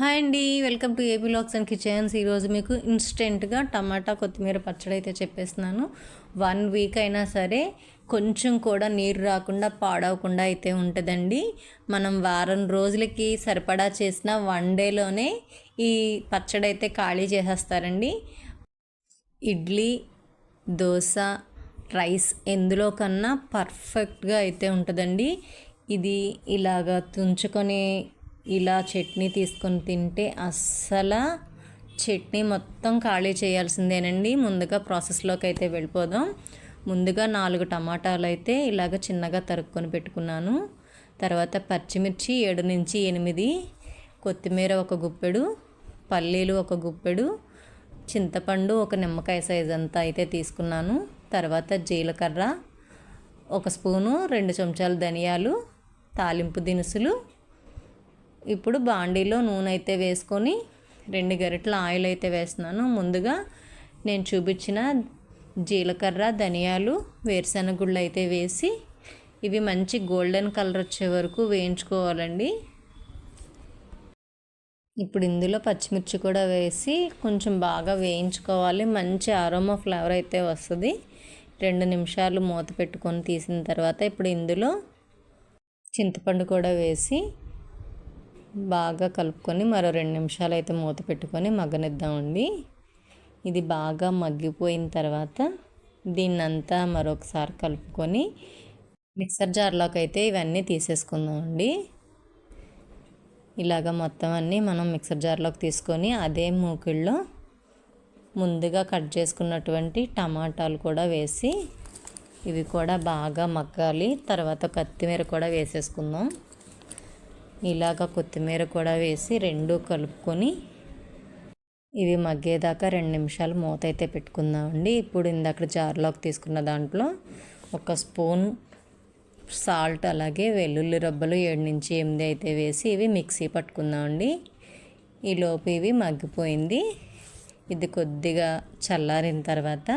Hi అండి welcome to AP లాక్స్ and kitchens. ఈరోజు మీకు ఇన్స్టెంట్గా టమాటా కొత్తిమీర పచ్చడి అయితే చెప్పేస్తున్నాను. వన్ వీక్ అయినా సరే కొంచెం కూడా నీరు రాకుండా పాడవకుండా అయితే ఉంటుందండి. మనం వారం రోజులకి సరిపడా చేసిన వన్ డేలోనే ఈ పచ్చడి అయితే ఖాళీ చేసేస్తారండి. ఇడ్లీ దోశ రైస్ ఎందులో కన్నా పర్ఫెక్ట్గా అయితే ఉంటుందండి. ఇది ఇలాగా తుంచుకొని ఇలా చట్నీ తీసుకొని తింటే అస్సలు చట్నీ మొత్తం ఖాళీ చేయాల్సిందేనండి. ముందుగా ప్రాసెస్లోకి అయితే వెళ్ళిపోదాం. ముందుగా నాలుగు టమాటాలు అయితే ఇలాగ చిన్నగా తరుక్కొని పెట్టుకున్నాను. తర్వాత పచ్చిమిర్చి ఏడు నుంచి ఎనిమిది కొత్తిమీర ఒక గుప్పెడు పల్లీలు ఒక గుప్పెడు చింతపండు ఒక నిమ్మకాయ సైజ్ అంతా అయితే తీసుకున్నాను. తర్వాత జీలకర్ర ఒక స్పూను రెండు చెంచాలు ధనియాలు తాలింపు దినుసులు ఇప్పుడు బాండీలో నూనె అయితే వేసుకొని రెండు గరిటల ఆయిల్ అయితే వేస్తున్నాను. ముందుగా నేను చూపించిన జీలకర్ర ధనియాలు వేరుశనగుళ్ళు అయితే వేసి ఇవి మంచి గోల్డెన్ కలర్ వచ్చే వరకు వేయించుకోవాలండి. ఇప్పుడు ఇందులో పచ్చిమిర్చి కూడా వేసి కొంచెం బాగా వేయించుకోవాలి. మంచి ఆరోమా ఫ్లేవర్ అయితే వస్తుంది. రెండు నిమిషాలు మూత పెట్టుకొని తీసిన తర్వాత ఇప్పుడు ఇందులో చింతపండు కూడా వేసి బాగా కలుపుకొని మరో రెండు నిమిషాలు అయితే మూత పెట్టుకొని మగ్గనిద్దామండి. ఇది బాగా మగ్గిపోయిన తర్వాత దీన్నంతా మరొకసారి కలుపుకొని మిక్సర్ జార్లోకి అయితే ఇవన్నీ తీసేసుకుందామండి. ఇలాగ మొత్తం అన్నీ మనం మిక్సర్ జార్లోకి తీసుకొని అదే మూకిళ్ళలో ముందుగా కట్ చేసుకున్నటువంటి టమాటాలు కూడా వేసి ఇవి కూడా బాగా మగ్గాలి. తర్వాత కొత్తిమీర కూడా వేసేసుకుందాం. ఇలాగ కొత్తిమీర కూడా వేసి రెండు కలుపుకొని ఇవి మగ్గేదాకా రెండు నిమిషాలు మూత అయితే పెట్టుకుందామండి. ఇప్పుడు ఇందాక జార్లోకి తీసుకున్న దాంట్లో ఒక స్పూన్ సాల్ట్ అలాగే వెల్లుల్లి రబ్బలు ఏడు నుంచి ఎనిమిది అయితే వేసి ఇవి మిక్సీ పట్టుకుందామండి. ఈలోపు ఇవి మగ్గిపోయింది. ఇది కొద్దిగా చల్లారిన తర్వాత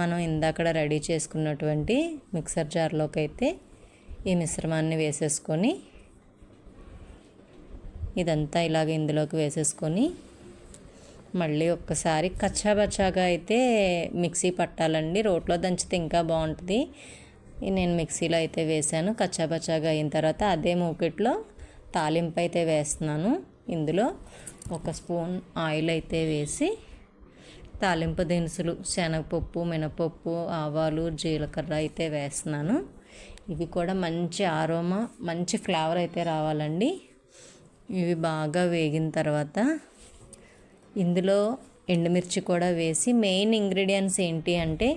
మనం ఇందాక రెడీ చేసుకున్నటువంటి మిక్సర్ జార్లోకి అయితే ఈ మిశ్రమాన్ని వేసేసుకొని ఇదంతా ఇలాగ ఇందులోకి వేసేసుకొని మళ్ళీ ఒక్కసారి కచ్చాబచ్చాగా అయితే మిక్సీ పట్టాలండి. రోట్లో దంచితే ఇంకా బాగుంటుంది. నేను మిక్సీలో అయితే వేసాను కచ్చాబచ్చాగా అయిన తర్వాత అదే మూకెట్లో తాలింపు అయితే వేస్తున్నాను. ఇందులో ఒక స్పూన్ ఆయిల్ అయితే వేసి తాలింపు దినుసులు శనగపప్పు మినపప్పు ఆవాలు జీలకర్ర అయితే వేస్తున్నాను. ఇవి కూడా మంచి ఆరోమా మంచి ఫ్లేవర్ అయితే రావాలండి. ఇవి బాగా వేగిన తర్వాత ఇందులో ఎండుమిర్చి కూడా వేసి మెయిన్ ఇంగ్రీడియంట్స్ ఏంటి అంటే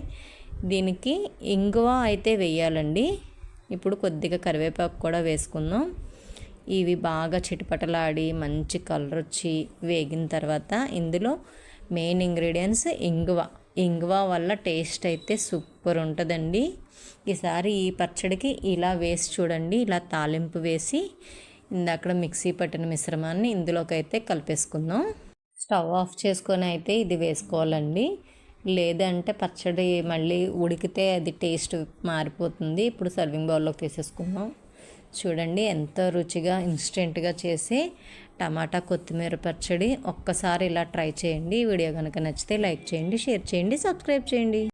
దీనికి ఇంగువ అయితే వేయాలండి. ఇప్పుడు కొద్దిగా కరివేపాకు కూడా వేసుకుందాం. ఇవి బాగా చిటపటలాడి మంచి కలర్ వచ్చి వేగిన తర్వాత ఇందులో మెయిన్ ఇంగ్రీడియంట్స్ ఇంగువ. ఇంగువ వల్ల టేస్ట్ అయితే సూపర్ ఉంటుందండి. ఈసారి ఈ పచ్చడికి ఇలా వేసి చూడండి ఇలా తాలింపు వేసి ఇందాక మిక్సీ పట్టిన మిశ్రమాన్ని ఇందులోకి అయితే కలిపేసుకుందాం. స్టవ్ ఆఫ్ చేసుకొని అయితే ఇది వేసుకోవాలండి. లేదంటే పచ్చడి మళ్ళీ ఉడికితే అది టేస్ట్ మారిపోతుంది. ఇప్పుడు సర్వింగ్ బౌల్లోకి తీసేసుకుందాం. చూడండి ఎంత రుచిగా ఇన్స్టెంట్గా చేసి టమాటా కొత్తిమీర పచ్చడి. ఒక్కసారి ఇలా ట్రై చేయండి. వీడియో కనుక నచ్చితే లైక్ చేయండి షేర్ చేయండి సబ్స్క్రైబ్ చేయండి.